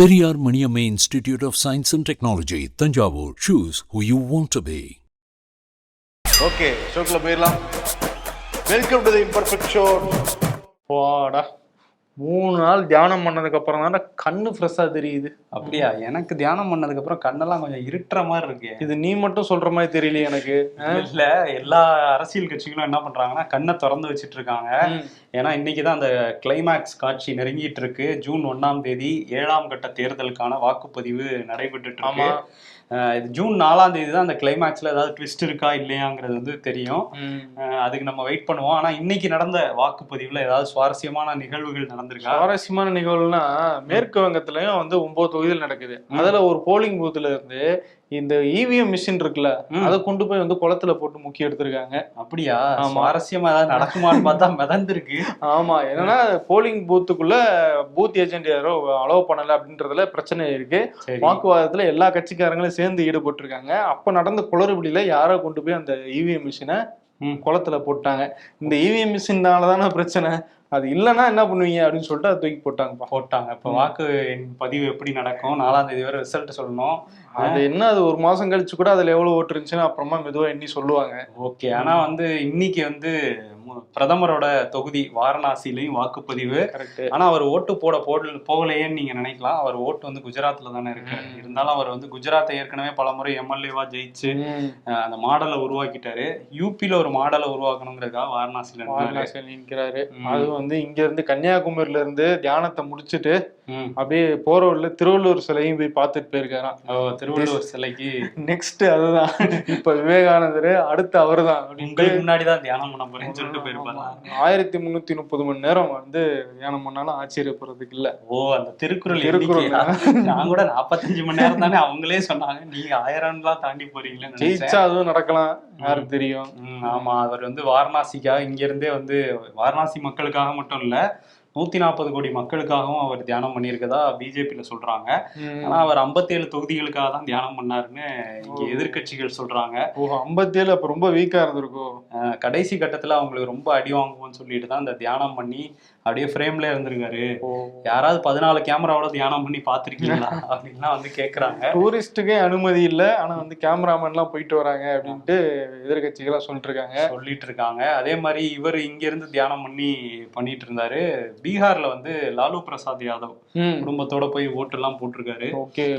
Periyar Maniamma Institute of Science and Technology, Tanjavur. Choose who you want to be. Okay ஷோக்குள்ள போயிடலாம் welcome to the imperfect show போடா மூணு நாள் தியானம் பண்ணதுக்கு அப்புறம் தான் கண்ணு ஃப்ரெஷ்ஷா தெரியுது. அப்படியா? எனக்கு தியானம் பண்ணதுக்கு அப்புறம் கண்ணெல்லாம் கொஞ்சம் இருட்டுற மாதிரி இருக்கு. இது நீ மட்டும் சொல்ற மாதிரி தெரியல எனக்கு. இல்ல எல்லா அரசியல் கட்சிகளும் என்ன பண்றாங்கன்னா கண்ணை திறந்து வச்சிட்டு இருக்காங்க. ஏன்னா இன்னைக்கு தான் அந்த கிளைமேக்ஸ் காட்சி நெருங்கிட்டு இருக்கு. ஜூன் ஒண்ணாம் தேதி ஏழாம் கட்ட தேர்தலுக்கான வாக்குப்பதிவு நடைபெற்றுட்டு இருக்கு. இது ஜூன் நாலாம் தேதி தான் அந்த கிளைமேக்ஸ்ல ஏதாவது ட்விஸ்ட் இருக்கா இல்லையாங்கிறது வந்து தெரியும். அதுக்கு நம்ம வெயிட் பண்ணுவோம். ஆனா இன்னைக்கு நடந்த வாக்குப்பதிவுல ஏதாவது சுவாரஸ்யமான நிகழ்வுகள் நடந்திருக்கா? சுவாரஸ்யமான நிகழ்வுனா மேற்கு வங்கத்திலயும் வந்து ஒன்பது தொகுதியில் நடக்குது. அதுல ஒரு போலிங் பூத்ல இருந்து இந்த இவிஎம் மிஷின் இருக்குல்ல. அதை கொண்டு போய் வந்து குளத்துல போட்டு முக்கி எடுத்திருக்காங்க. அப்படியா? ஆமா. சுவாரஸ்யமா ஏதாவது நடக்குமான்னு பார்த்தா மிதந்திருக்கு. ஆமா. என்னன்னா போலிங் பூத்துக்குள்ள பூத் ஏஜென்ட் யாரோ அலோவ் பண்ணல அப்படின்றதுல பிரச்சனை இருக்கு. வாக்குவாதத்துல எல்லா கட்சிக்காரங்களும் சேர்ந்து ஈடுபட்டு இருக்காங்க அப்ப நடந்த குளறுபடியில யாரோ கொண்டு போய் அந்த இவிஎம் மிஷினை ம். குளத்துல போட்டாங்க. இந்த இவிஎம் மிஷினால தானே பிரச்சனை. அது இல்லைன்னா என்ன பண்ணுவீங்க அப்படின்னு சொல்லிட்டு அதை தூக்கி போட்டாங்கப்பா. போட்டாங்க. இப்போ வாக்கு பதிவு எப்படி நடக்கும்? நாலாம் தேதி வரை ரிசல்ட் சொல்லணும். அது என்ன அது ஒரு மாசம் கழிச்சு கூட அதுல எவ்வளவு ஓட்டு இருந்துச்சுன்னு அப்புறமா மெதுவா எண்ணி சொல்லுவாங்க. ஓகே. ஆனா வந்து இன்னைக்கு வந்து பிரதமரோட தொகுதி வாரணாசிலையும் வாக்குப்பதிவு. கரெக்ட் ஆனா அவர் ஓட்டு போட போடல போகலையேன்னு நீங்க நினைக்கலாம். அவர் ஓட்டு வந்து குஜராத்ல தானே இருக்கு. இருந்தாலும் அவர் வந்து குஜராத்தை ஏற்கனவே பல முறை எம்எல்ஏவா ஜெயிச்சு அந்த மாடலை உருவாக்கிட்டாரு. யூபில ஒரு மாடலை உருவாக்கணுங்கிறதுக்காக வாரணாசியில நிற்கிறாரு. அது வந்து இங்க இருந்து கன்னியாகுமரியில இருந்து தியானத்தை முடிச்சிட்டு. அப்படியே போற வழியில திருவள்ளூர் சிலையும் போய் பார்த்துட்டு போயிருக்காராம். திருவள்ளுவர் சிலைக்கு. நெக்ஸ்ட் அதுதான். இப்ப விவேகானந்தர் அடுத்து அவர்தான். அப்படின்ட்டு உங்களுக்கு முன்னாடி தான் தியானம் பண்ண போறேன்னு சொல்லிட்டு போயிருப்பாங்க ஆயிரத்தி முன்னூத்தி முப்பது மணி நேரம் வந்து தியானம் பண்ணாலும் ஆச்சரியப்படுறதுக்கு இல்ல. ஓ அந்த திருக்குறள் திருக்குறள். நான் கூட நாற்பத்தஞ்சு மணி நேரம் தானே அவங்களே சொன்னாங்க. நீங்க ஆயிரம்லாம் தாண்டி போறீங்களேன்னு நினைச்சேன். ஜெயிச்சா அதுவும் நடக்கலாம். யாருக்கு தெரியும்? ஆமா. அவர் வந்து வாரணாசிக்காக இங்க இருந்தே வந்து வாரணாசி மக்களுக்காக மட்டும் இல்ல நூத்தி நாற்பது கோடி மக்களுக்காகவும் அவர் தியானம் பண்ணியிருக்கதா பிஜேபியில சொல்றாங்க. ஆனா அவர் 57 தொகுதிகளுக்காக தான் தியானம் பண்ணாருன்னு இங்க எதிர்க்கட்சிகள் சொல்றாங்க. ஐம்பத்தி ஏழு அப்ப ரொம்ப வீக்கா இருந்திருக்கும் கடைசி கட்டத்துல அவங்களுக்கு ரொம்ப அடி வாங்குவோம்னு சொல்லிட்டு தான் இந்த தியானம் பண்ணி அப்படியே ஃப்ரேம்ல இருந்திருக்காரு. யாராவது பதினாலு கேமராவோட தியானம் பண்ணி பாத்திருக்கீங்களா அப்படின்லாம் வந்து கேக்குறாங்க. டூரிஸ்டுக்கே அனுமதி இல்ல. ஆனா வந்து கேமராமேன் எல்லாம் போயிட்டு வராங்க அப்படின்ட்டு எதிர்கட்சிகளா சொல்லிட்டு இருக்காங்க. சொல்லிட்டு இருக்காங்க. அதே மாதிரி இவர் இங்க இருந்து தியானம் பண்ணி பண்ணிட்டு இருந்தாரு. பீகார்ல வந்து லாலு பிரசாத் யாதவ் குடும்பத்தோட போய் ஓட்டு எல்லாம் போட்டிருக்காரு.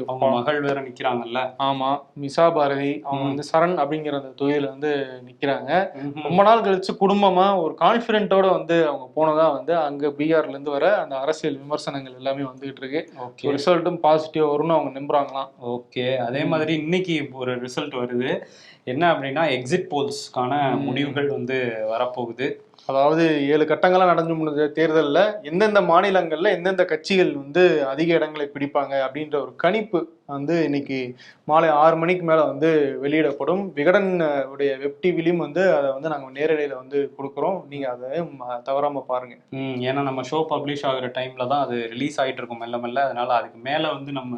அவங்க மகள் வேற நிக்கிறாங்கல்ல. ஆமா. மிசா பாரதி அவங்க. வந்து சரண் அப்படிங்கிற அந்த தொகுதியில வந்து நிக்கிறாங்க. ரொம்ப நாள் கழிச்சு குடும்பமா ஒரு கான்பிடென்ட்டோட வந்து அவங்க போனதா வந்து அங்க பீகார்ல இருந்து வர அந்த அரசியல் விமர்சனங்கள் எல்லாமே வந்துகிட்டு இருக்கு. ஓகே. ரிசல்ட்டும் பாசிட்டிவ் வரும்னு அவங்க நம்புறாங்களாம். ஓகே. அதே மாதிரி இன்னைக்கு ஒரு ரிசல்ட் வருது. என்ன அப்படின்னா எக்ஸிட் போல்ஸ்க்கான. முடிவுகள் வந்து வரப்போகுது. அதாவது ஏழு கட்டங்களாக நடந்து முடிஞ்ச தேர்தலில் எந்தெந்த மாநிலங்களில் எந்தெந்த கட்சிகள் வந்து அதிக இடங்களை பிடிப்பாங்க அப்படின்ற ஒரு கணிப்பு வந்து இன்னைக்கு மாலை ஆறு மணிக்கு மேல வந்து வெளியிடப்படும். விகடன் உடைய வெப் டிவிலையும் வந்து அதை வந்து நாங்க நேரடியில வந்து கொடுக்குறோம். நீங்க அதை ம- தவறாம பாருங்க. ம், ஏன்னா நம்ம ஷோ பப்ளிஷ் ஆகுற டைம்ல தான் அது ரிலீஸ் ஆயிட்டு இருக்கும் மெல்ல மெல்ல. அதனால அதுக்கு மேல வந்து நம்ம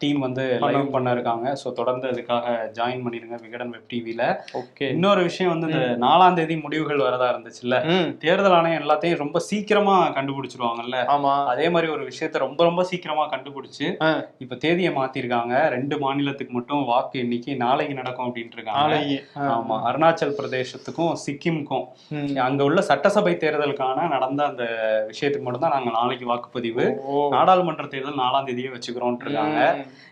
டீம் வந்து லைவ் பண்ண இருக்காங்க. ஸோ தொடர்ந்து அதுக்காக ஜாயின் பண்ணிடுங்க விகடன் வெப் டிவில ஓகே. இன்னொரு விஷயம் வந்து இந்த நாலாம் தேதி முடிவுகள் வரதா இருந்துச்சுல்ல? ம். தேர்தல் ஆணையம் எல்லாத்தையும் ரொம்ப சீக்கிரமா கண்டுபிடிச்சிருவாங்கல்ல? ஆமா. அதே மாதிரி ஒரு விஷயத்த ரொம்ப ரொம்ப சீக்கிரமா கண்டுபிடிச்சு. இப்ப தேதியை மாத்திருக்காங்க ரெண்டு மாநிலத்துக்கு மட்டும் வாக்கு எண்ணிக்கை நாளைக்கு நடக்கும் அப்படின்ட்டு இருக்காங்க. ஆமா அருணாச்சல் பிரதேசத்துக்கும் சிக்கிமுக்கும். அங்க உள்ள சட்டசபை தேர்தலுக்கான நடந்த அந்த விஷயத்துக்கு மட்டும் தான் நாங்க நாளைக்கு வாக்குப்பதிவு. நாடாளுமன்ற தேர்தல் நாலாம் தேதியே வச்சுக்கிறோம் இருக்காங்க.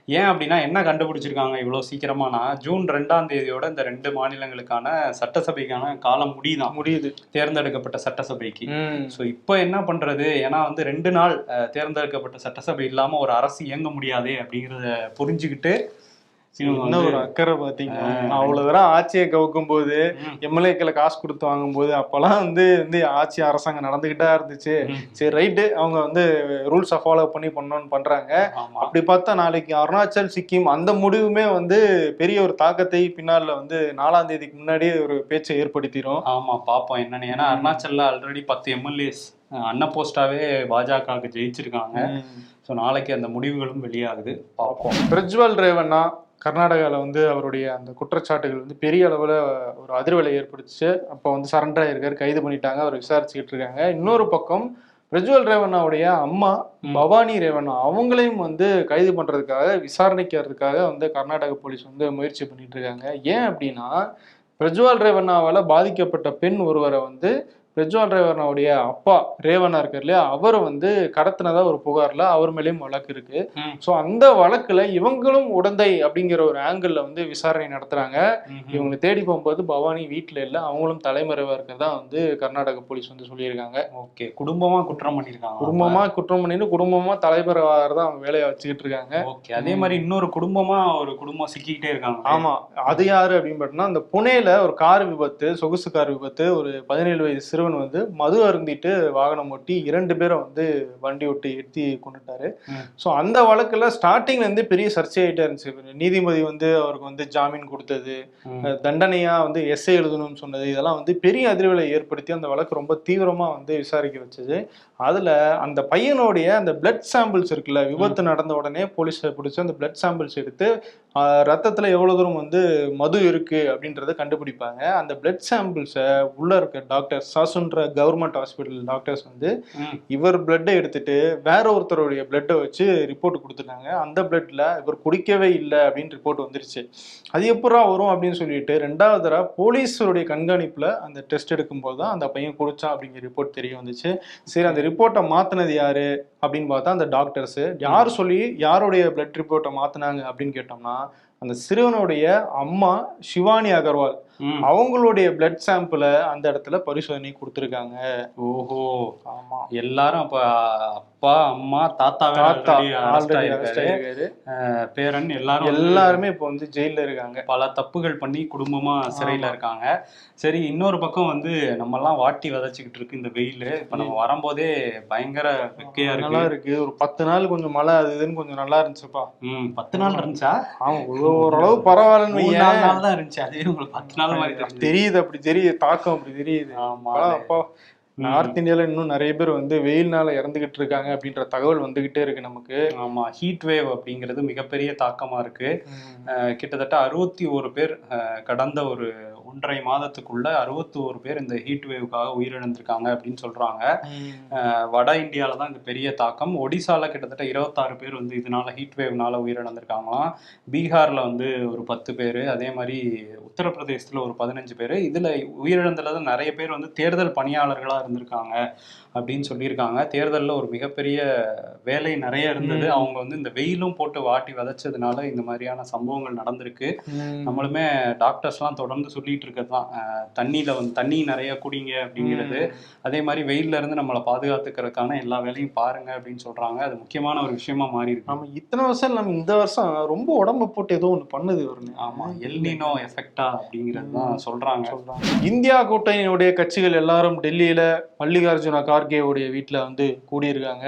ஏன் அப்படின்னா என்ன கண்டுபிடிச்சிருக்காங்க இவ்வளவு சீக்கிரமானா ஜூன் ரெண்டாம் தேதியோட இந்த ரெண்டு மாநிலங்களுக்கான சட்டசபைக்கான காலம் முடியுதான். முடியுது. தேர்ந்தெடுக்கப்பட்ட சட்டசபைக்கு. ஸோ இப்போ என்ன பண்றது? ஏன்னா வந்து ரெண்டு நாள் தேர்ந்தெடுக்கப்பட்ட சட்டசபை இல்லாம ஒரு அரசு இயங்க முடியாதே அப்படிங்கிறத புரிஞ்சுக்கிட்டு என்ன ஒரு அக்கறை பாத்தீங்கன்னா அவ்வளவு தூரம் ஆட்சியை கவுக்கும் போது. எம்எல்ஏக்களை காசு கொடுத்து வாங்கும்போது அப்பெல்லாம் வந்து வந்து ஆட்சி அரசாங்கம் நடந்துகிட்டா இருந்துச்சு. சரி ரைட்டு. அவங்க வந்து ரூல்ஸை ஃபாலோ பண்ணி பண்ணணும்னு பண்றாங்க. அப்படி பார்த்தா நாளைக்கு அருணாச்சல் சிக்கிம் அந்த முடிவுமே வந்து பெரிய ஒரு தாக்கத்தை பின்னால வந்து நாலாம் தேதிக்கு முன்னாடியே ஒரு பேச்சை ஏற்படுத்திடும் ஆமா பாப்போம் என்னன்னு. ஏன்னா அருணாச்சல்ல ஆல்ரெடி பத்து எம்எல்ஏஸ் அன்ன போஸ்டாவே பாஜகவுக்கு ஜெயிச்சிருக்காங்க. ஸோ நாளைக்கு அந்த முடிவுகளும் வெளியாகுது. பார்ப்போம் பிரஜ்வல் ரேவண்ணா கர்நாடகாவில் வந்து அவருடைய அந்த குற்றச்சாட்டுகள் வந்து பெரிய அளவில் ஒரு அதிர்வலை ஏற்படுத்துச்சு. அப்போ வந்து சரண்டர் ஆயிருக்காரு கைது பண்ணிட்டாங்க அவர் விசாரிச்சுக்கிட்டு இருக்காங்க. இன்னொரு பக்கம் பிரஜ்வல் ரேவண்ணாவுடைய அம்மா பவானி ரேவண்ணா அவங்களையும் வந்து கைது பண்றதுக்காக விசாரணைக்கிறதுக்காக வந்து கர்நாடக போலீஸ் வந்து முயற்சி பண்ணிட்டு இருக்காங்க. ஏன் அப்படின்னா பிரஜ்வால் ரேவண்ணாவால பாதிக்கப்பட்ட பெண் ஒருவரை வந்து பிரஜ்வால் ரேவண்ணாவுடைய அப்பா ரேவண்ணா இருக்கார் இல்லையா? அவரை வந்து கடத்தினதா ஒரு புகார்ல அவர் மேலேயும் வழக்கு இருக்கு. ஸோ அந்த வழக்குல இவங்களும் உடந்தை அப்படிங்கிற ஒரு ஆங்கிள் வந்து விசாரணை நடத்துறாங்க. இவங்களை தேடி போகும்போது பவானி வீட்டில் இல்லை அவங்களும் தலைமறைவா இருக்கிறதா வந்து கர்நாடக போலீஸ் வந்து சொல்லியிருக்காங்க. ஓகே. குடும்பமா குற்றம் பண்ணிருக்காங்க குடும்பமா குற்றம் பண்ணிட்டு குடும்பமா தலைமறைவாக தான் அவங்க வேலையை வச்சுக்கிட்டு இருக்காங்க. ஓகே. அதே மாதிரி இன்னொரு குடும்பமா ஒரு குடும்பம் சிக்கிக்கிட்டே இருக்காங்க. ஆமா. அது யாரு அப்படின்னு பார்த்தோம்னா அந்த புனேல ஒரு கார் விபத்து சொகுசு கார் விபத்து ஒரு பதினேழு வயது சிறுவன் வந்து மது அருந்திட்டு வாகனம் ஓட்டி இரண்டு பேரை வந்து வண்டி ஓட்டி எத்தி கொண்டுட்டாரு. ஸோ அந்த வழக்குல ஸ்டார்டிங்ல இருந்து பெரிய சர்ச்சையாயிட்டே இருந்துச்சு. நீதிபதி வந்து அவருக்கு வந்து ஜாமீன் கொடுத்தது தண்டனையா வந்து எஸ்ஐ எழுதணும்னு சொன்னது இதெல்லாம் வந்து பெரிய அதிர்வலை ஏற்படுத்தி அந்த வழக்கு ரொம்ப தீவிரமா வந்து விசாரிக்க வச்சது. அதுல அந்த பையனுடைய அந்த பிளட் சாம்பிள்ஸ் இருக்குல்ல விபத்து நடந்த உடனே போலீஸ் பிடிச்சி அந்த பிளட் சாம்பிள்ஸ் எடுத்து ரத்தத்துல எவ்வளவு தூரம் வந்து மது இருக்கு அப்படின்றத கண்டுபிடிப்பாங்க. அந்த பிளட் சாம்பிள்ஸை உள்ள இருக்க டாக்டர் சாசுன்ற கவர்மெண்ட் ஹாஸ்பிட்டல் டாக்டர்ஸ் வந்து. இவர் பிளட்டை எடுத்துட்டு வேற ஒருத்தருடைய பிளட்டை வச்சு ரிப்போர்ட் கொடுத்துட்டாங்க. அந்த பிளட்ல இவர் குடிக்கவே இல்லை அப்படின்னு ரிப்போர்ட் வந்துருச்சு. அது எப்படா வரும் அப்படின்னு சொல்லிட்டு ரெண்டாவது தடவை போலீஸருடைய கண்காணிப்புல அந்த டெஸ்ட் எடுக்கும்போது தான் அந்த பையன் குடிச்சான் அப்படிங்கிற ரிப்போர்ட் தெரிய வந்துச்சு. சரி அந்த ரிப்போர்ட்டை மாத்தினது யாரு அப்படின்னு பார்த்தா அந்த டாக்டர்ஸ் யார் சொல்லி யாருடைய பிளட் ரிப்போர்ட்டை மாத்தினாங்க அப்படின்னு கேட்டோம்னா அந்த சிறுவனுடைய அம்மா சிவானி அகர்வால். அவங்களுடைய பிளட் சாம்பிளை அந்த இடத்துல பரிசோதனை கொடுத்துருக்காங்க. ஓஹோ. ஆமா. எல்லாரும் அப்ப அப்பா அம்மா தாத்தா பேரன் எல்லாரும் எல்லாருமே இப்போ வந்து ஜெயில இருக்காங்க. பல தப்புகள் பண்ணி குடும்பமா சிறையில இருக்காங்க. சரி இன்னொரு பக்கம் வந்து நம்ம எல்லாம் வாட்டி விதைச்சுக்கிட்டு இருக்கு இந்த வெயில். இப்ப நம்ம வரும்போதே பயங்கர வெக்கையா நல்லா இருக்கு. ஒரு பத்து நாள் கொஞ்சம் மழை அது இதுன்னு கொஞ்சம் நல்லா இருந்துச்சுப்பா. ம் பத்து நாள் இருந்துச்சா? ஆமா ஓரளவு பரவாயில்லன்னு நாள் தான் இருந்துச்சு. அதுவே உங்களுக்கு பத்து நாள் மாதிரி தெரியுது அப்படி தெரியுது தாக்கம் அப்படி தெரியுது. ஆமா அப்பா, நார்த் இந்தியால இன்னும் நிறைய பேர் வந்து வெயில்னால இறந்துகிட்டு இருக்காங்க அப்படின்ற தகவல் வந்துகிட்டே இருக்கு நமக்கு. ஆமா ஹீட் வேவ் அப்படிங்கிறது மிகப்பெரிய தாக்கமா இருக்கு. கிட்டத்தட்ட அறுபத்தி ஒரு பேர் கடந்த ஒரு ஒன்றரை மாதத்துக்குள்ள அறுபத்தி ஒரு பேர் இந்த ஹீட் வேவுக்காக உயிரிழந்திருக்காங்க அப்படின்னு சொல்றாங்க. வட இந்தியால தான் இந்த பெரிய தாக்கம். ஒடிசால கிட்டத்தட்ட இருபத்தாறு பேர் வந்து இதனால ஹீட் வேவ்னால உயிரிழந்திருக்காங்களாம். பீகார்ல வந்து ஒரு பத்து பேர் அதே மாதிரி உத்தரப்பிரதேசத்துல ஒரு பதினஞ்சு பேர். இதுல உயிரிழந்ததுல நிறைய பேர் வந்து தேர்தல் பணியாளர்களா இருந்திருக்காங்க. அப்படின்னு சொல்லியிருக்காங்க. தேர்தல்ல ஒரு மிகப்பெரிய வேலை நிறைய இருந்தது. அவங்க வந்து இந்த வெயிலும் போட்டு வாட்டி விதைச்சதுனால இந்த மாதிரியான சம்பவங்கள் நடந்திருக்கு. நம்மளுமே டாக்டர்ஸ்லாம் தொடர்ந்து சொல்லிட்டு இருக்கிறது தான் தண்ணியில வந்து தண்ணி நிறைய குடிங்க அப்படிங்கிறது. அதே மாதிரி வெயில்ல இருந்து நம்மளை பாதுகாத்துக்கிறதுக்கான எல்லா வேலையும் பாருங்க அப்படின்னு சொல்றாங்க. அது முக்கியமான ஒரு விஷயமா மாறி இருக்கு நம்ம இத்தனை வருஷம் நம்ம இந்த வருஷம் ரொம்ப உடம்ப போட்டு ஏதோ ஒண்ணு பண்ணுது ஒரு ஆமா எல்னினோ எஃபெக்டா அப்படிங்கிறது தான் சொல்றாங்க. சொல்றாங்க. இந்தியா கூட்டணியினுடைய கட்சிகள் எல்லாரும் டெல்லியில மல்லிகார்ஜுன கார்கேவுடைய வீட்டுல வந்து கூடியிருக்காங்க.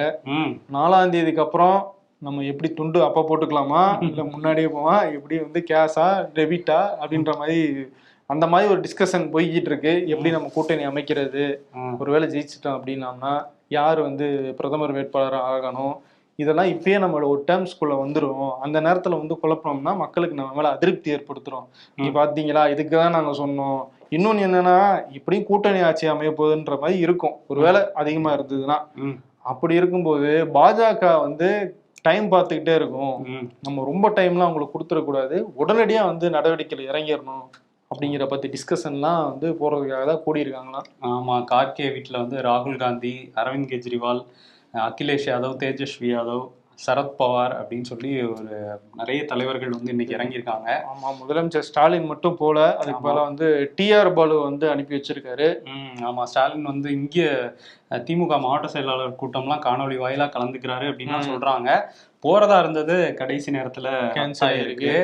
நாலாம் தேதிக்கு அப்புறம் நம்ம எப்படி துண்டு அப்ப போட்டுக்கலாமா? இல்ல முன்னாடியே போவா? எப்படி வந்து கேஷா டெபிட்டா? அப்படின்ற மாதிரி அந்த மாதிரி ஒரு டிஸ்கஷன் போய்கிட்டு இருக்கு. எப்படி நம்ம கூட்டணி அமைக்கிறது. ஒருவேளை ஜெயிச்சிட்டோம் அப்படின்னோம்னா யார் வந்து பிரதமர் வேட்பாளராக ஆகணும்? இதெல்லாம் இப்பயே நம்மளோட ஒரு டேர்ம்ஸ்குள்ள வந்துரும். அந்த நேரத்துல வந்து குழப்பம்னா மக்களுக்கு நம்ம மேல அதிருப்தி ஏற்படுத்துறோம். நீ பாத்தீங்களா? இதுக்கு தான் நாங்க சொன்னோம். இன்னொன்னு என்னன்னா இப்படியும் கூட்டணி ஆட்சி அமைய போகுதுன்ற மாதிரி இருக்கும். ஒருவேளை அதிகமா இருந்ததுன்னா. அப்படி இருக்கும்போது பாஜக வந்து டைம் பார்த்துக்கிட்டே இருக்கும். நம்ம ரொம்ப டைம்லாம் அவங்களுக்கு கொடுத்துடக்கூடாது. உடனடியா வந்து நடவடிக்கையில் இறங்கிடணும் அப்படிங்கிற பத்தி டிஸ்கஷன்லாம் வந்து போறதுக்காக தான் கூடியிருக்காங்களாம். ஆமா கார்கே வீட்டில் வந்து ராகுல் காந்தி அரவிந்த் கெஜ்ரிவால் அகிலேஷ் யாதவ் தேஜஸ்வி யாதவ் சரத் பவார் அப்படின்னு சொல்லி ஒரு நிறைய தலைவர்கள் வந்து இன்னைக்கு இறங்கியிருக்காங்க ஆமா முதலமைச்சர் ஸ்டாலின் மட்டும் போல அதுக்கு. மேல வந்து டிஆர் பாலு வந்து அனுப்பி வச்சிருக்காரு ஆமா ஸ்டாலின் வந்து இங்க திமுக மாவட்ட செயலாளர் கூட்டம்லாம் காணொலி வாயிலா கலந்துக்கிறாரு அப்படின்னு. சொல்றாங்க போறதா இருந்தது கடைசி நேரத்துல cancel ஆயிருக்கு.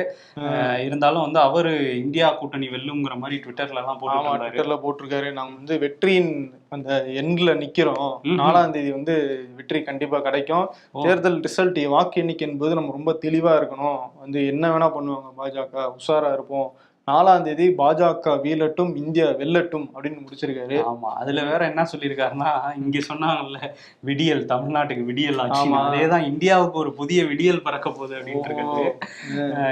இருந்தாலும் வந்து அவரு இந்தியா கூட்டணி வெல்லுங்கிற மாதிரி ட்விட்டர்ல எல்லாம் போட்டு ட்விட்டர்ல போட்டிருக்காரு. நாங்க வந்து வெற்றியின் அந்த எண்ட்ல நிக்கிறோம். நாலாம் தேதி வந்து வெற்றி கண்டிப்பா கிடைக்கும். தேர்தல் ரிசல்ட் வாக்கு எண்ணிக்கை என்பது நம்ம ரொம்ப தெளிவா இருக்கணும். வந்து என்ன வேணா பண்ணுவாங்க பாஜக. உஷாரா இருப்போம். நாலாம் தேதி பாஜக வீழட்டும் இந்தியா வெல்லட்டும் அப்படின்னு முடிச்சிருக்காரு. ஆமா அதுல வேற என்ன சொல்லியிருக்காருன்னா இங்க சொன்னாங்கல்ல விடியல் தமிழ்நாட்டுக்கு விடியல் ஆமா. அதேதான் இந்தியாவுக்கு ஒரு புதிய விடியல் பிறக்க போகுது அப்படின்ட்டு இருக்காரு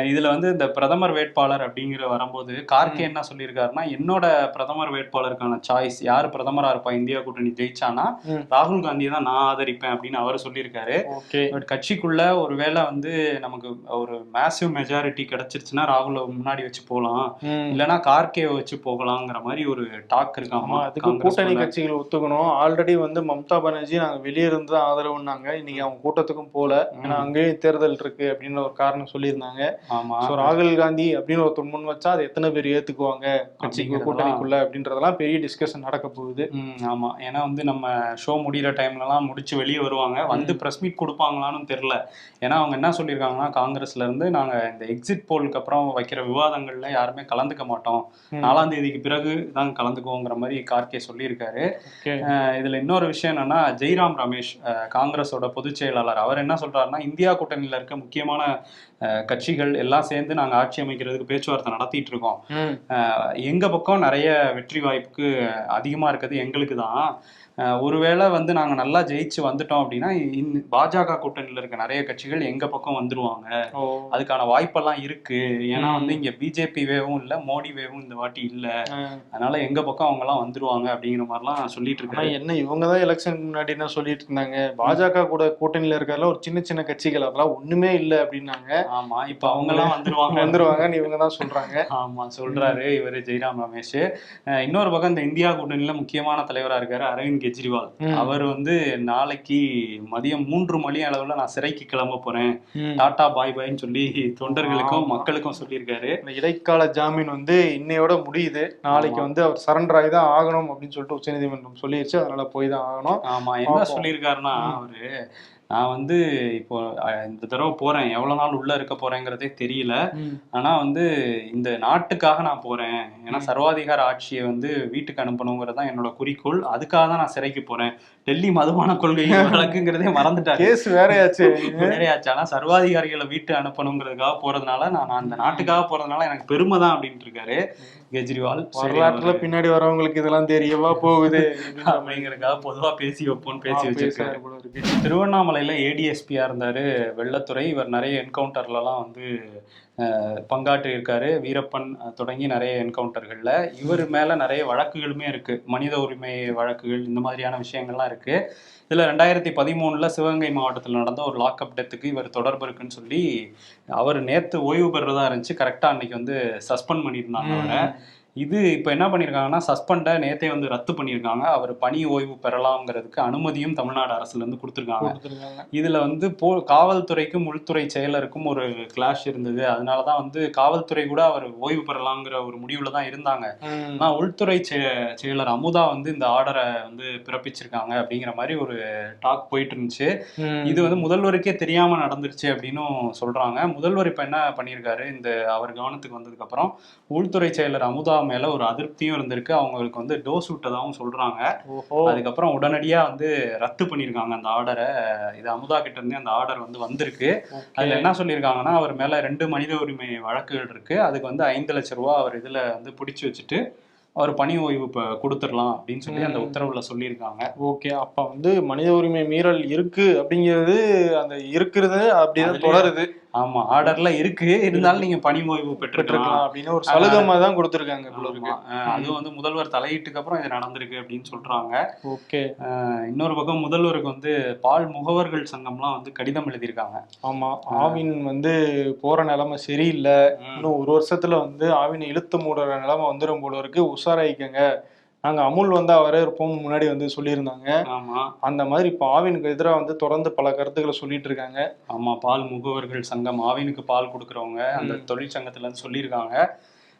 இதுல வந்து இந்த பிரதமர் வேட்பாளர் அப்படிங்கிற வரும்போது கார்கே என்ன சொல்லியிருக்காருன்னா என்னோட பிரதமர் வேட்பாளருக்கான சாய்ஸ் யார் பிரதமரா இருப்பா இந்தியா கூட்டணி ஜெயிச்சானா. ராகுல் காந்தியை தான் நான் ஆதரிப்பேன் அப்படின்னு அவர் சொல்லியிருக்காரு. பட் கட்சிக்குள்ள ஒருவேளை வந்து நமக்கு ஒரு மேசிவ் மெஜாரிட்டி கிடைச்சிருச்சுன்னா ராகுல முன்னாடி வச்சு போகலாம் இல்லைன்னா கார்கே வச்சு போகலாங்கிற மாதிரி ஒரு டாக் இருக்காமா அதுக்கு கூட்டணி கட்சிகள் ஒத்துக்கணும். ஆல்ரெடி வந்து மம்தா பானர்ஜி நாங்க வெளியே இருந்து தான் ஆதரவுன்னாங்க இன்னைக்கு அவங்க கூட்டத்துக்கும் போல. ஏன்னா அங்கேயும் தேர்தல் இருக்கு அப்படின்னு ஒரு காரணம் சொல்லியிருந்தாங்க. ஆமா. ராகுல் காந்தி அப்படின்னு ஒருத்தர் முன் வச்சா அது எத்தனை பேர் ஏத்துக்குவாங்க? கட்சிக்கு கூட்டணிக்குள்ள அப்படின்றதெல்லாம் பெரிய டிஸ்கஷன் நடக்க போகுது. ஆமா. ஏன்னா வந்து நம்ம ஷோ முடியிற டைம்லலாம் முடிச்சு வெளியே வருவாங்க. வந்து ப்ரெஸ் மீட் கொடுப்பாங்களான்னு தெரியல. ஏன்னா அவங்க என்ன சொல்லியிருக்காங்கன்னா காங்கிரஸ்ல இருந்து நாங்க இந்த எக்ஸிட் போலுக்கு அப்புறம் வைக்கிற விவாதங்கள்ல யாருமே கலந்துக்க மாட்டோம். நாலாம் தேதிக்கு பிறகு தான் கலந்துக்குவோங்கிற மாதிரி கார்கே சொல்லியிருக்காரு. இதுல இன்னொரு விஷயம் என்னன்னா ஜெய்ராம் ரமேஷ் காங்கிரஸோட பொதுச் செயலாளர். அவர் என்ன சொல்றாருன்னா இந்தியா கூட்டணியில இருக்க முக்கியமான கட்சிகள் எல்லாம் சேர்ந்து நாங்க ஆட்சி அமைக்கிறதுக்கு பேச்சுவார்த்தை நடத்திட்டு இருக்கோம். எங்க பக்கம் நிறைய வெற்றி வாய்ப்புக்கு அதிகமா இருக்கிறது எங்களுக்கு தான். ஒருவேளை வந்து நாங்க நல்லா ஜெயிச்சு வந்துட்டோம் அப்படின்னா பாஜக கூட்டணியில இருக்க நிறைய கட்சிகள் எங்க பக்கம் வந்துருவாங்க. அதுக்கான வாய்ப்பெல்லாம் இருக்கு. ஏன்னா வந்து இங்க பிஜேபி வேவும் இல்ல மோடி வேவும் இந்த வாட்டி இல்ல. அதனால எங்க பக்கம் அவங்க எல்லாம் வந்துருவாங்க அப்படிங்கிற மாதிரிலாம் சொல்லிட்டு இருக்காரு. என்ன இவங்க தான் எலெக்ஷன் முன்னாடி என்ன சொல்லிட்டு இருந்தாங்க? பாஜக கூட கூட்டணியில இருக்கிறதுல ஒரு சின்ன சின்ன கட்சிகள் அதெல்லாம் ஒண்ணுமே இல்லை அப்படின்னாங்க. ஆமா இப்ப அவங்க எல்லாம் வந்துருவாங்க வந்துருவாங்கன்னு இவங்க தான் சொல்றாங்க ஆமா சொல்றாரு இவரு ஜெய்ராம் ரமேஷ் இன்னொரு பக்கம் இந்த இந்தியா கூட்டணியில முக்கியமான தலைவரா இருக்காரு அரவிந்த் கெஜ்ரிவால். அவர் வந்து நாளைக்கு மதியம் மூன்று மணி அளவுல நான் சிறைக்கு கிளம்ப போறேன். டாடா பாய் பாய்ன்னு சொல்லி தொண்டர்களுக்கும். மக்களுக்கும் சொல்லியிருக்காரு இந்த இடைக்கால ஜாமீன் வந்து இன்னையோட முடியுது நாளைக்கு. வந்து அவர் சரண்டர் ஆகி தான் ஆகணும் அப்படின்னு சொல்லிட்டு உச்சநீதிமன்றம் சொல்லிருச்சு அதனால போய் தான் ஆகணும் ஆமா என்ன. சொல்லியிருக்காருன்னா அவரு நான் வந்து இப்போ இந்த தடவை போறேன். எவ்வளவு நாள் உள்ள இருக்க போறேங்கிறதே தெரியல. ஆனா வந்து இந்த நாட்டுக்காக நான் போறேன். ஏன்னா சர்வாதிகார ஆட்சியை வந்து வீட்டுக்கு அனுப்பணுங்கிறது தான் என்னோட குறிக்கோள். அதுக்காக தான் நான் சிறைக்கு போறேன். டெல்லி மதுபான கொள்கை வழக்குங்கிறதே மறந்துட்டாரு கேஸ் வேறையாச்சு. வேறையாச்சு. ஆனா சர்வாதிகாரிகளை வீட்டு அனுப்பணுங்கிறதுக்காக போறதுனால நான் அந்த நாட்டுக்காக போறதுனால எனக்கு பெருமை தான் அப்படின்ட்டு இருக்காரு. கெஜ்ரிவால் வரலாற்றுல பின்னாடி வரவங்களுக்கு இதெல்லாம் தெரியவா போகுது அப்படிங்கறதுக்காக பொதுவா பேசி வைப்போம்னு பேசி வச்சிருக்காரு. திருவண்ணாமலையில ஏடிஎஸ்பியா இருந்தாரு வெள்ளத்துறை. இவர் நிறைய என்கவுண்டர்லலாம் வந்து பங்காற்றி இருக்காரு வீரப்பன் தொடங்கி நிறைய என்கவுண்டர்கள்ல. இவர் மேல நிறைய வழக்குகளுமே இருக்கு. மனித உரிமை வழக்குகள் இந்த மாதிரியான விஷயங்கள்லாம் இருக்கு. இதுல ரெண்டாயிரத்தி பதிமூணுல சிவகங்கை மாவட்டத்தில் நடந்த ஒரு லாக்அப் டெத்துக்கு இவர் தொடர்பு இருக்குன்னு சொல்லி அவர் நேத்து ஓய்வு பெறுறதா இருந்துச்சு. கரெக்டா அன்னைக்கு வந்து சஸ்பெண்ட் பண்ணியிருந்தாங்க அவரை. இது இப்போ என்ன பண்ணியிருக்காங்கன்னா சஸ்பெண்டை நேத்தே வந்து ரத்து பண்ணியிருக்காங்க அவர் பணி ஓய்வு பெறலாம்ங்கிறதுக்கு அனுமதியும் தமிழ்நாடு அரசுல இருந்து கொடுத்துருக்காங்க. இதுல வந்து போ காவல்துறைக்கும் உள்துறை செயலருக்கும் ஒரு கிளாஷ் இருந்தது. அதனால தான் வந்து காவல்துறை கூட அவர் ஓய்வு பெறலாங்கிற ஒரு முடிவுல தான் இருந்தாங்க. ம். ஆனா உள்துறை செயலர் அமுதா வந்து இந்த ஆர்டரை வந்து பிறப்பிச்சிருக்காங்க அப்படிங்கிற மாதிரி ஒரு டாக் போயிட்டு இருந்துச்சு. இது வந்து முதல்வருக்கே தெரியாம நடந்துருச்சு அப்படின்னும் சொல்றாங்க. முதல்வர் இப்ப என்ன பண்ணியிருக்காரு இந்த அவர் கவனத்துக்கு வந்ததுக்கு அப்புறம் உள்துறை செயலர் அமுதா மேல ஒரு அதிருப்தியும் இருந்திருக்கு. அவங்களுக்கு வந்து டோஸ் விட்டதாகவும் சொல்றாங்க. அதுக்கப்புறம் உடனடியா வந்து ரத்து பண்ணியிருக்காங்க அந்த ஆர்டரை இது அமுதா கிட்ட இருந்தே அந்த ஆர்டர் வந்து வந்திருக்கு. அதுல என்ன சொல்லியிருக்காங்கன்னா அவர் மேல ரெண்டு மனித உரிமை வழக்குகள் இருக்கு. அதுக்கு வந்து ஐந்து லட்ச ரூபா அவர் இதுல வந்து பிடிச்சி வச்சுட்டு அவர் பணி ஓய்வு இப்ப கொடுத்துடலாம் அப்படின்னு சொல்லி அந்த. உத்தரவுல சொல்லியிருக்காங்க. ஓகே. அப்ப வந்து மனித உரிமை மீறல் இருக்கு அப்படிங்கிறது அந்த இருக்கிறது அப்படியே தொடருது. ஆமா ஆர்டர்ல இருக்கு. இருந்தாலும் நீங்க பணி ஓய்வு பெற்றுக்கலாம் அப்படின்னு ஒரு சலுகமா தான் கொடுத்துருக்காங்க அதுவும் வந்து முதல்வர் தலையீட்டுக்கு அப்புறம் இது நடந்திருக்கு அப்படின்னு சொல்றாங்க. ஓகே. இன்னொரு பக்கம் முதல்வருக்கு வந்து பால் முகவர்கள் சங்கம்லாம் வந்து கடிதம் எழுதியிருக்காங்க. ஆமா ஆவின் வந்து போற நிலைமை சரியில்லை. இன்னும் ஒரு வருஷத்துல வந்து ஆவினை இழுத்து மூடுற நிலைமை வந்துடும் போல இருக்கு. உஷாராயிக்கங்க. நாங்க அமுல் வந்து அவரே இருப்போம் முன்னாடி வந்து சொல்லியிருந்தாங்க. ஆமா. அந்த மாதிரி இப்போ ஆவினுக்கு எதிராக வந்து தொடர்ந்து பல கருத்துக்களை சொல்லிட்டு இருக்காங்க. ஆமா பால் முகவர்கள் சங்கம் ஆவினுக்கு பால் கொடுக்கறவங்க அந்த. தொழிற்சங்கத்துல இருந்து சொல்லியிருக்காங்க.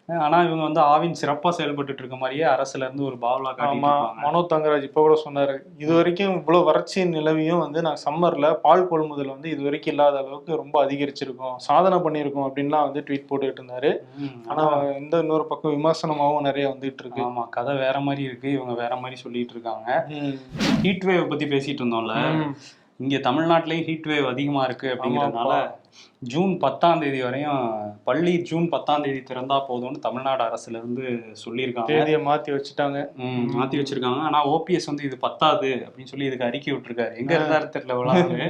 ஆனா இவங்க வந்து ஆவின் சிறப்பா செயல்பட்டுட்டு இருக்க மாதிரியே அரசுல இருந்து ஒரு பாவலா காட்டிட்டு ஆமா இருப்பாங்க. மனோ தங்கராஜ் இப்ப கூட சொன்னாரு. இது வரைக்கும் இவ்வளவு வறட்சி நிலவியும் வந்து நான் சம்மர்ல பால் கொள்முதல் வந்து இது வரைக்கும் இல்லாத அளவுக்கு ரொம்ப அதிகரிச்சிருக்கோம் சாதனை பண்ணியிருக்கோம் அப்படின்லாம் வந்து ட்வீட் போட்டுக்கிட்டு இருந்தாரு. ஆனா இந்த இன்னொரு பக்கம் விமர்சனமாவும் நிறைய வந்துட்டு இருக்கு. ஆமா கதை வேற மாதிரி இருக்கு இவங்க வேற மாதிரி சொல்லிட்டு இருக்காங்க. ஹீட் வேவ் பத்தி பேசிட்டு இருந்தோம்ல. இங்க தமிழ்நாட்டிலேயும் ஹீட் வேவ் அதிகமா இருக்கு அப்படிங்கறதுனால ஜூன் பத்தாம் தேதி வரையும் பள்ளி ஜூன் பத்தாம் தேதி திறந்தா போதும்னு தமிழ்நாடு அரசுல இருந்து சொல்லியிருக்காங்க. தேதியை மாத்தி வச்சுட்டாங்க. ம், மாத்தி வச்சிருக்காங்க. ஆனா ஓபிஎஸ் வந்து இது பத்தாது அப்படின்னு சொல்லி இதுக்கு அறிக்கை விட்டுருக்காரு. எங்க இருந்தாரு தெரியல விளாண்டு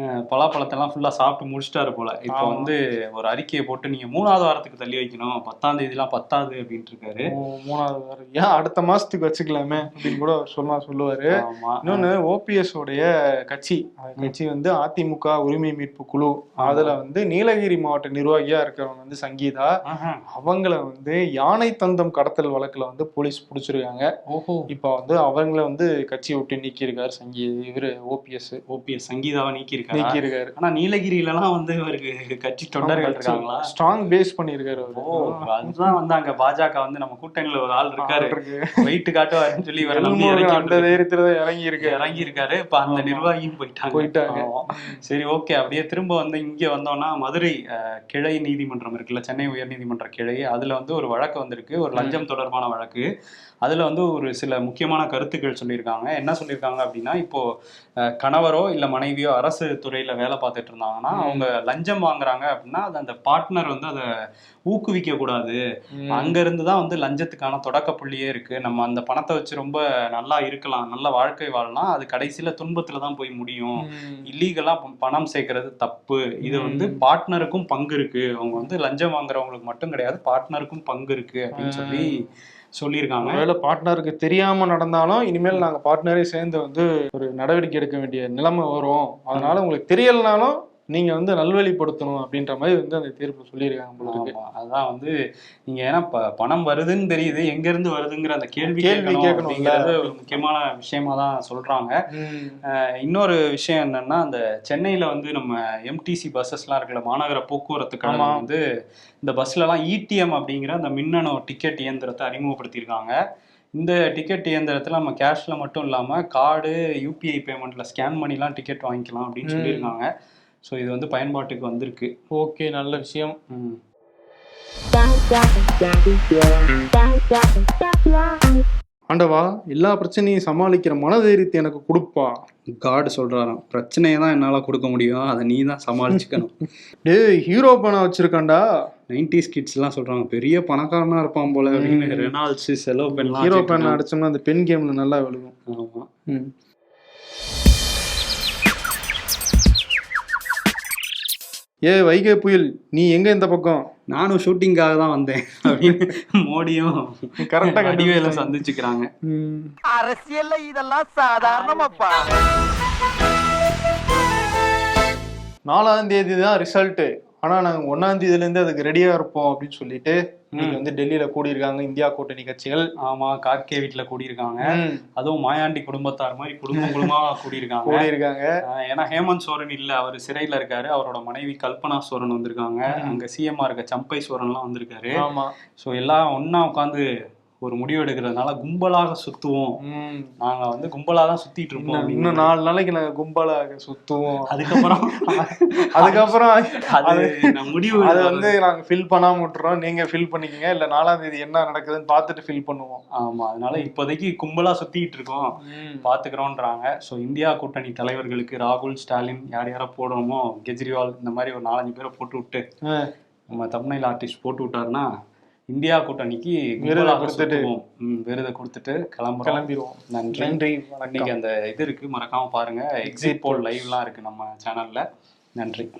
பலாப்பழத்தெல்லாம் ஃபுல்லா சாப்பிட்டு முடிச்சிட்டாரு போல. இப்போ. வந்து ஒரு அறிக்கையை போட்டு நீங்க மூணாவது வாரத்துக்கு தள்ளி வைக்கணும். பத்தாம் தேதிலாம் பத்தாது அப்படின்ட்டு இருக்காரு மூணாவது வாரம். ஏன் அடுத்த மாசத்துக்கு வச்சுக்கலாமே அப்படின்னு கூட அவர் சொன்னா சொல்லுவாரு. இன்னொன்னு ஓபிஎஸ் உடைய கட்சி கட்சி வந்து அதிமுக உரிமை மீட்பு குழு. அதுல வந்து நீலகிரி மாவட்ட நிர்வாகியா இருக்கிறவங்க வந்து சங்கீதா. அவங்கள வந்து யானை தந்தம் கடத்தல் வழக்குல வந்து போலீஸ் பிடிச்சிருக்காங்க. ஓஹோ. இப்ப வந்து அவங்கள வந்து கட்சியை விட்டு நீக்கியிருக்காரு சங்கீ இவரு ஓபிஎஸ் ஓபிஎஸ் சங்கீதாவை நீக்கி இருக்காரு நீக்கியிருக்காரு. ஆனா நீலகிரியிலலாம் வந்து இவருக்கு கட்சி தொண்டர்கள் இருக்காங்களா? ஸ்ட்ராங் பேஸ் பண்ணியிருக்காரு ஓ அதுதான் வந்து அங்க பாஜக வந்து நம்ம கூட்டணியில ஒரு ஆள் இருக்காரு. இருக்கு. வெயிட் காட்டுவாருன்னு சொல்லி இவரை நம்பி இறக்கி அந்த தைரியத்துல இறங்கி இருக்கு இறங்கி இருக்காரு இப்ப அந்த நிர்வாகியும் போயிட்டாங்க. போயிட்டாங்க. சரி ஓகே. அப்படியே திரும்ப வந்து இங்க வந்தோம்னா மதுரை கிளை நீதிமன்றம் இருக்குல்ல சென்னை உயர்நீதிமன்ற கிளை அதுல வந்து ஒரு வழக்கு வந்திருக்கு. ஒரு லஞ்சம் தொடர்பான வழக்கு. அதுல வந்து ஒரு சில முக்கியமான கருத்துக்கள் சொல்லியிருக்காங்க. என்ன சொல்லியிருக்காங்க அப்படின்னா இப்போ கணவரோ இல்ல மனைவியோ அரசு துறையில வேலை பார்த்துட்டு இருந்தாங்கன்னா அவங்க லஞ்சம் வாங்குறாங்க அப்படின்னா அது அந்த பார்ட்னர் வந்து அதை ஊக்குவிக்க கூடாது. அங்க இருந்து தான் வந்து லஞ்சத்துக்கான தொடக்க புள்ளியே இருக்கு. நம்ம அந்த பணத்தை வச்சு ரொம்ப நல்லா இருக்கலாம் நல்ல வாழ்க்கை வாழலாம். அது கடைசியில துன்பத்துல தான் போய் முடியும். இல்லீகலா பணம் சேர்க்கறது தப்பு. இது வந்து பார்ட்னருக்கும் பங்கு இருக்கு. அவங்க வந்து லஞ்சம் வாங்குறவங்களுக்கு மட்டும் கிடையாது பார்ட்னருக்கும் பங்கு இருக்கு அப்படின்னு சொல்லி சொல்லியிருக்காங்க. ஒருவேளை பார்ட்னருக்கு தெரியாம நடந்தாலும் இனிமேல் நாங்க பார்ட்னரே சேர்ந்து வந்து ஒரு நடவடிக்கை எடுக்க வேண்டிய நிலைமை வரும். அதனால உங்களுக்கு தெரியலனாலும் நீங்க வந்து நல்வழிப்படுத்தணும் அப்படின்ற மாதிரி வந்து அந்த தீர்ப்பு சொல்லியிருக்காங்க போல இருக்கு வந்து நீங்க ஏன்னா பணம் வருதுன்னு தெரியுது எங்க இருந்து வருதுங்கிற அந்த கேள்வி கேள்வி. அப்படிங்கிறது ஒரு முக்கியமான விஷயமா தான் சொல்றாங்க இன்னொரு விஷயம் என்னன்னா அந்த சென்னையில வந்து நம்ம எம்டிசி பஸ்ஸஸ்லாம் இருக்குல்ல மாநகர போக்குவரத்து கழகம். வந்து இந்த பஸ்லலாம் இடிஎம் அப்படிங்கிற அந்த மின்னணு டிக்கெட் இயந்திரத்தை அறிமுகப்படுத்தியிருக்காங்க இந்த டிக்கெட் இயந்திரத்தில் நம்ம கேஷ்ல மட்டும் இல்லாமல் கார்டு யூபிஐ பேமெண்ட்ல ஸ்கேன் பண்ணிலாம் டிக்கெட் வாங்கிக்கலாம் அப்படின்னு. சொல்லியிருக்காங்க ஸோ இது வந்து பயன்பாட்டுக்கு வந்திருக்கு. ஓகே நல்ல விஷயம். ம். ஆண்டவா எல்லா பிரச்சனையும் சமாளிக்கிற மனதைரியத்தை எனக்கு கொடுப்பா. கார்டு சொல்றாராம். பிரச்சனையை தான் என்னால் கொடுக்க முடியும். அதை நீ தான் சமாளிச்சுக்கணும். டேய் ஹீரோ பணம் வச்சிருக்கான்டா. நைன்டிஸ் கிட்ஸ்லாம் சொல்றாங்க பெரிய பணக்காரனா இருப்பான் போல அப்படின்னு ரெனால்ட்ஸ் செலவு பெண்லாம் ஹீரோ பேன் அடிச்சோம்னா அந்த பென் கேம்ல நல்லா விழுகும். ஆமா. ஏ வைகை புயல் நீ எங்க இந்த பக்கம்? நானும் ஷூட்டிங்காக தான் வந்தேன். அப்படின்னு மோடியும் கரெக்டா வடிவேல சந்திச்சுக்கிறாங்க. ம். அரசியல்ல இதெல்லாம் சாதாரணமாப்பா. நாலாம் தேதி தான் ரிசல்ட் ஆனா நாங்க ஒன்னாம் தேதியில இருந்து அதுக்கு ரெடியா இருப்போம் அப்படின்னு சொல்லிட்டு இன்னைக்கு வந்து டெல்லியில கூடியிருக்காங்க இந்தியா கூட்டணி கட்சிகள். ஆமா கார்கே வீட்டுல கூடியிருக்காங்க. அதுவும் மாயாண்டி குடும்பத்தார் மாதிரி குடும்பம் குடும்பமா கூடியிருக்காங்க. கூடியிருக்காங்க. ஏன்னா ஹேமந்த் சோரன் இல்ல அவர் சிறையில இருக்காரு. அவரோட மனைவி கல்பனா சோரன் வந்திருக்காங்க. அங்க சிஎம்ஆ இருக்க சம்பை சோரன்லாம் வந்திருக்காரு. ஆமா. ஸோ எல்லாம் ஒண்ணா உட்காந்து ஒரு முடிவு எடுக்கிறதுனால கும்பலாக சுத்துவோம். நாங்க வந்து கும்பலா தான் சுத்திட்டு இருப்போம். இன்னும் நாலு நாளைக்கு நாங்க கும்பலாக சுத்துவோம். அதுக்கப்புறம் அதுக்கப்புறம் அது முடிவு அது வந்து நாங்க ஃபில் பண்ணாம விட்டுறோம். நீங்க ஃபில் பண்ணிக்கங்க. இல்ல நாலாம் தேதி என்ன நடக்குதுன்னு பார்த்துட்டு ஃபில் பண்ணுவோம். ஆமா அதனால இப்போதைக்கு கும்பலா சுத்திட்டு இருக்கோம். பாத்துக்கிறோம்ன்றாங்க ஸோ இந்தியா கூட்டணி தலைவர்களுக்கு ராகுல் ஸ்டாலின் யார் யாரை போடுறோமோ கெஜ்ரிவால் இந்த மாதிரி ஒரு நாலஞ்சு பேரை போட்டு விட்டு. நம்ம தமிழ்நாடு ஆர்டிஸ்ட் போட்டு விட்டாருன்னா இந்தியா கூட்டணிக்கு விருதை கொடுத்துட்டு. விருதை கொடுத்துட்டு கிளம்புறோம். கிளம்பிடுவோம். நன்றி. நன்றி இன்னைக்கு அந்த இது இருக்கு மறக்காம பாருங்க. எக்ஸிட் போல் லைவ்லாம் இருக்கு நம்ம சேனல்ல நன்றி.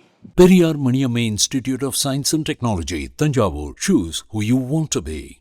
Periyar Maniamma Institute of Science and Technology, Tanjavur. Choose who you want to be.